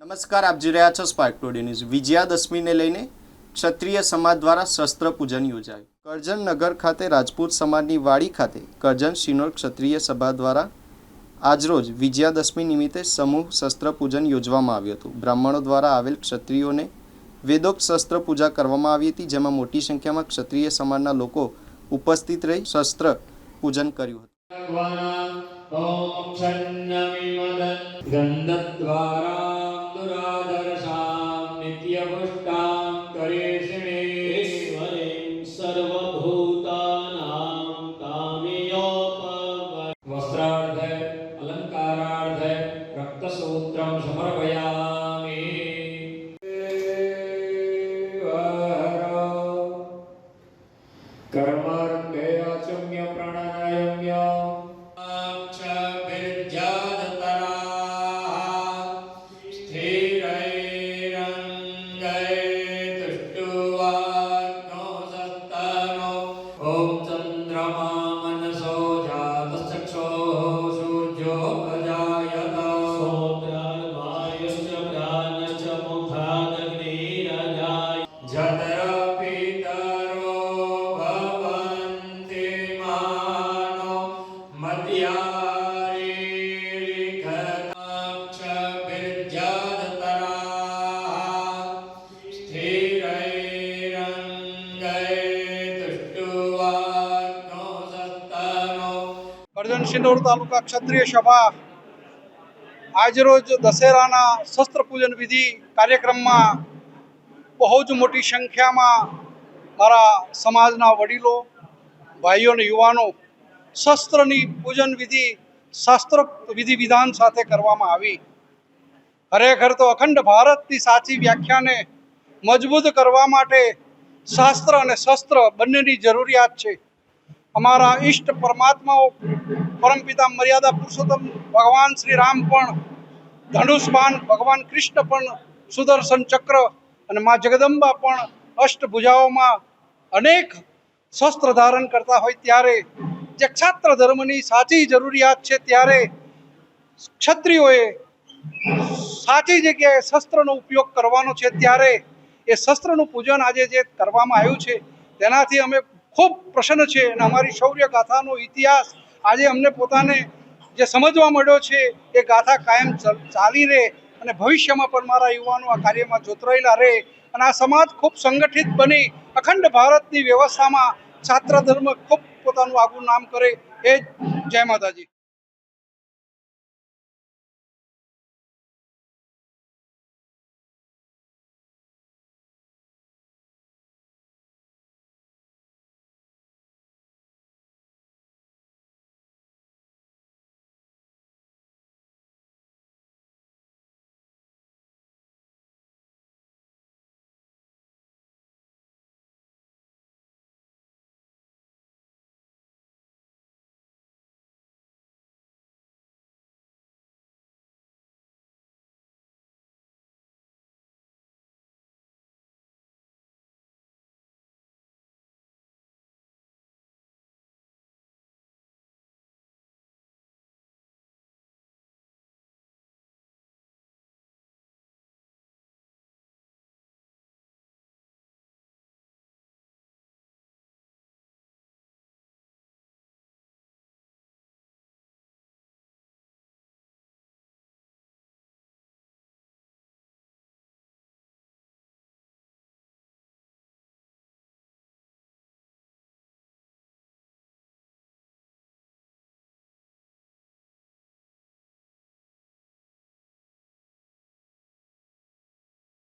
નમસ્કાર, આપ જોઈ રહ્યા છો સ્પાર્ક ટુડે ન્યૂઝ વિજયાદશમીને લઈને ક્ષત્રિય સમાજ દ્વારા શસ્ત્ર પૂજન યોજાયું. કરજણ નગર ખાતે રાજપૂત સમાજની વાડી ખાતે કરજણ શિનોર ક્ષત્રિય સભા દ્વારા આજરોજ વિજયાદશમી નિમિત્તે સમૂહ શસ્ત્ર પૂજન યોજવામાં આવ્યું હતું. બ્રાહ્મણો દ્વારા આવેલ ક્ષત્રિયોને વેદોક્ત શસ્ત્ર પૂજા કરવામાં આવી હતી, જેમાં મોટી સંખ્યામાં ક્ષત્રિય સમાજના લોકો ઉપસ્થિત રહી શસ્ત્ર પૂજન કર્યું હતું. ॐ કરજણ શિનોર તાલુકા ક્ષત્રિય સભા આજરોજ દશેરાના શસ્ત્ર પૂજન વિધિ કાર્યક્રમમાં બહુ જ મોટી સંખ્યામાં મારા સમાજના વડીલો, ભાઈઓ અને યુવાનો શસ્ત્રની પૂજન વિધિ, શાસ્ત્ર વિધિ વિધાન સાથે કરવામાં આવી. ખરેખર તો અખંડ ભારતની સાચી વ્યાખ્યાને મજબૂત કરવા માટે શાસ્ત્ર અને શસ્ત્ર બંનેની જરૂરિયાત છે. અમારા ઈષ્ટ પરમાત્માઓ, પરમપિતા મર્યાદા પુરુષોત્તમ ભગવાન શ્રી રામ પણ ધનુષબાન ભગવાન કૃષ્ણ પણ, સુદર્શન ચક્ર અને મા જગદંબા પણ અષ્ટભુજાઓમાં અનેક શસ્ત્ર ધારણ કરતા હોય ત્યારે, જે ક્ષાત્ર ધર્મની સાચી જરૂરિયાત છે ત્યારે ક્ષત્રિયોએ સાચી જગ્યાએ શસ્ત્રનો ઉપયોગ કરવાનો છે. ત્યારે એ શસ્ત્રનું પૂજન આજે જે કરવામાં આવ્યું છે, તેનાથી અમે ખૂબ પ્રસન્ન છે અને અમારી શૌર્ય ગાથાનો ઇતિહાસ આજે અમને પોતાને જે સમજવા મળ્યો છે, એ ગાથા કાયમ ચલ- રહે અને ભવિષ્યમાં પણ મારા યુવાનો આ કાર્યમાં જોતરાયેલા રહે અને આ સમાજ ખૂબ સંગઠિત બની, અખંડ ભારતની વ્યવસ્થામાં છાત્ર ધર્મ ખૂબ પોતાનું આગવું નામ કરે, એ જય માતાજી.